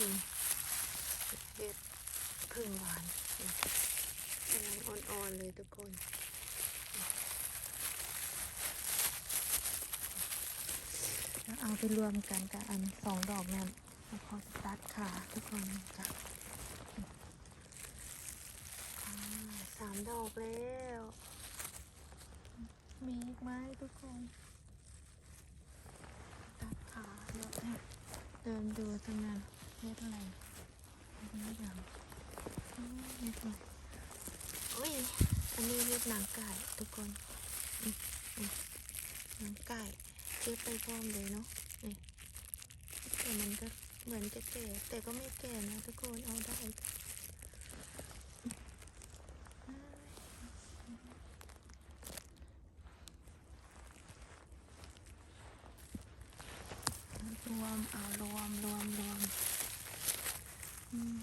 คนเห็ดพึ่งหวานกำลังอ่อนๆเลยทุกคนแล้วเอาไปรวมกันกับอันสองดอกนั้นแล้วพอจะตัดขาทุกคนจ้ะสามดอกแล้ว มีอีกไหมทุกคน ตัดขาเยอะเดินดูตั้งนาน เฮ็ดอะไรอันนี้อย่างอืมเฮ็ดอะไรโอ้ยอันนี้เฮ็ดหนังไก่ทุกคนหนังไก่เก็บไปพร้อมเลยเนาะนี่แต่มันก็เหมือนจะแก่แต่ก็ไม่แก่นะทุกคนเอาได้รวมเอารวมรวมรวมอืม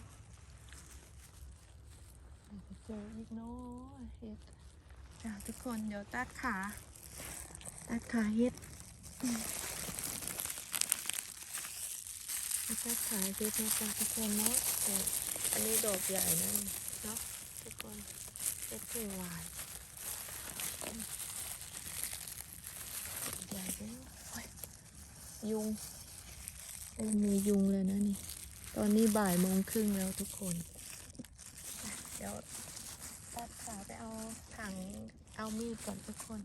เดี๋ ยเจออีกเนาะเฮ็ดจ้าทุกคนเดี๋ยวตัดขาตัดขาเฮ็ดตัดขาเฮ็ดนะจ๊ะทุกคนเนาะแต่อันนี้ดอกใหญ่นะนี่เนาะทุกคนเฮ็ดพึ่งหวานใหญ่แล้วยยุงโอ้มียุงเลยนะนี่ ตอนนี้บ่ายโมงครึ่งแล้วทุกคน เดี๋ยวตัดขาไปเอาถัง เอามีดก่อนทุกคน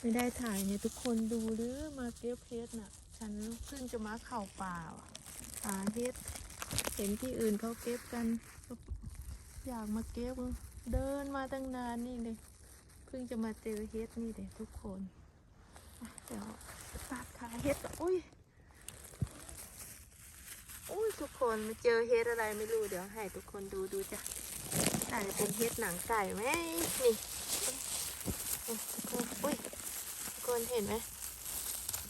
ไม่ได้ถ่ายเนี่ยทุกคนดูหรือมาเก็บเพชรน่ะ ฉันเพิ่งจะมาเข่าป่าว่ะหาเฮ็ดเห็นที่อื่นเขาเก็บกัน อยากมาเก็บเดินมาตั้งนานนี่เลยเพิ่งจะมาเจอเฮ็ดนี่เลยทุกคนเดี๋ยวตัดขาเฮ็ดก่อนอุ้ยอุ้ยทุกคนมาเจอเฮ็ดอะไรไม่รู้เดี๋ยวให้ทุกคนดูดูจ้ะ อาจจะเป็นเฮ็ดหนังไก่ไหมนี่อุ้ยทุกคนเห็นไหม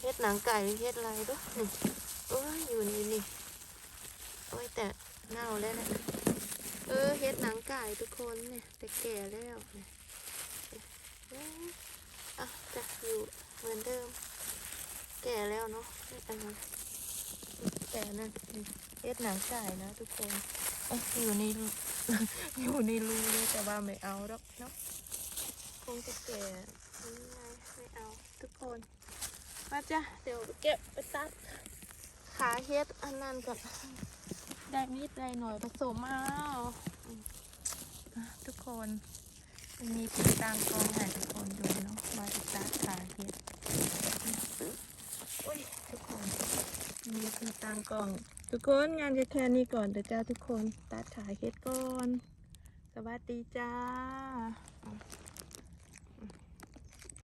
เฮ็ดหนังไก่เฮ็ดอะไรด้วยนี่โอ้ยอยู่นี่นี่โอ้ยแต่เน่าแล้วนะเออเฮ็ดหนังไก่ทุกคนเนี่ยแต่แก่แล้วเนี่ยอะจะอยู่เหมือนเดิม แก่แล้วเนาะไม่เป็นแก่นั่นเอ็ดหนังไก่นะทุกคนอ้ยอยู่ใน อยู่ในรูเลยแต่ว่าไม่เอาหรอกเนาะคงจะแก่ยังไงไม่เอาทุกคน มาจ้ะเดี๋ยวไปเก็บไปตัดขาเฮ็ดอันนั้นก่อนได้นิดได้หน่อยผสมเอาอืมอะทุกคนมีติดตามกองถ่ายทุกคนดูเนาะมาติดตามขาเฮ็ดอุ้ยทุกคนมีคือตังกล่อง ทุกคนงานจะแค่นี้ก่อนเดี๋ยวจ้าทุกคนตัดขายเฮ็ดก่อน สวัสดีจ้า